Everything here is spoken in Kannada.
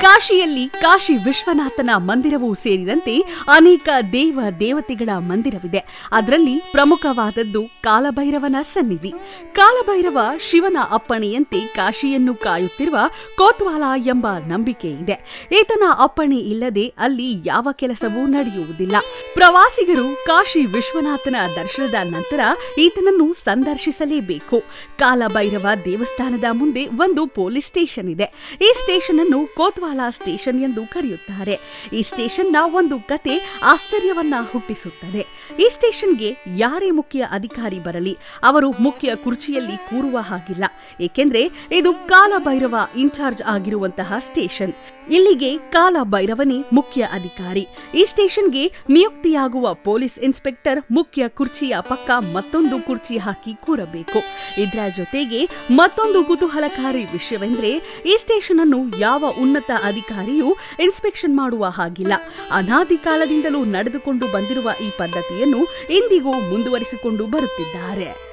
ಕಾಶಿಯಲ್ಲಿ ಕಾಶಿ ವಿಶ್ವನಾಥನ ಮಂದಿರವೂ ಸೇರಿದಂತೆ ಅನೇಕ ದೇವ ದೇವತೆಗಳ ಮಂದಿರವಿದೆ. ಅದರಲ್ಲಿ ಪ್ರಮುಖವಾದದ್ದು ಕಾಲಭೈರವನ ಸನ್ನಿಧಿ. ಕಾಲಭೈರವ ಶಿವನ ಅಪ್ಪಣೆಯಂತೆ ಕಾಶಿಯನ್ನು ಕಾಯುತ್ತಿರುವ ಕೋತ್ವಾಲ ಎಂಬ ನಂಬಿಕೆ ಇದೆ. ಈತನ ಅಪ್ಪಣೆ ಇಲ್ಲದೆ ಅಲ್ಲಿ ಯಾವ ಕೆಲಸವೂ ನಡೆಯುವುದಿಲ್ಲ. ಪ್ರವಾಸಿಗರು ಕಾಶಿ ವಿಶ್ವನಾಥನ ದರ್ಶನದ ನಂತರ ಈತನನ್ನು ಸಂದರ್ಶಿಸಲೇಬೇಕು. ಕಾಲಭೈರವ ದೇವಸ್ಥಾನದ ಮುಂದೆ ಒಂದು ಪೊಲೀಸ್ ಸ್ಟೇಷನ್ ಇದೆ. ಈ ಸ್ಟೇಷನ್ ಅನ್ನು ಕೋತ್ವಾಲ ಸ್ಟೇಷನ್ ಎಂದು ಕರೆಯುತ್ತಾರೆ. ಈ ಸ್ಟೇಷನ್ನ ಒಂದು ಕತೆ ಆಶ್ಚರ್ಯವನ್ನ ಹುಟ್ಟಿಸುತ್ತದೆ. ಈ ಸ್ಟೇಷನ್ಗೆ ಯಾರೇ ಮುಖ್ಯ ಅಧಿಕಾರಿ ಬರಲಿ, ಅವರು ಮುಖ್ಯ ಕುರ್ಚಿಯಲ್ಲಿ ಕೂರುವ ಹಾಗಿಲ್ಲ. ಏಕೆಂದ್ರೆ ಇದು ಕಾಲಭೈರವ ಇನ್ಚಾರ್ಜ್ ಆಗಿರುವಂತಹ ಸ್ಟೇಷನ್. ಇಲ್ಲಿಗೆ ಕಾಲ ಭೈರವನೇ ಮುಖ್ಯ ಅಧಿಕಾರಿ. ಈ ಸ್ಟೇಷನ್ಗೆ ನಿಯುಕ್ತಿಯಾಗುವ ಪೊಲೀಸ್ ಇನ್ಸ್ಪೆಕ್ಟರ್ ಮುಖ್ಯ ಕುರ್ಚಿಯ ಪಕ್ಕ ಮತ್ತೊಂದು ಕುರ್ಚಿ ಹಾಕಿ ಕೂರಬೇಕು. ಇದರ ಜೊತೆಗೆ ಮತ್ತೊಂದು ಕುತೂಹಲಕಾರಿ ವಿಷಯವೆಂದ್ರೆ, ಈ ಸ್ಟೇಷನ್ ಅನ್ನು ಯಾವ ಉನ್ನತ ಅಧಿಕಾರಿಯೂ ಇನ್ಸ್ಪೆಕ್ಷನ್ ಮಾಡುವ ಹಾಗಿಲ್ಲ. ಅನಾದಿ ಕಾಲದಿಂದಲೂ ನಡೆದುಕೊಂಡು ಬಂದಿರುವ ಈ ಪದ್ಧತಿಯನ್ನು ಇಂದಿಗೂ ಮುಂದುವರಿಸಿಕೊಂಡು ಬರುತ್ತಿದ್ದಾರೆ.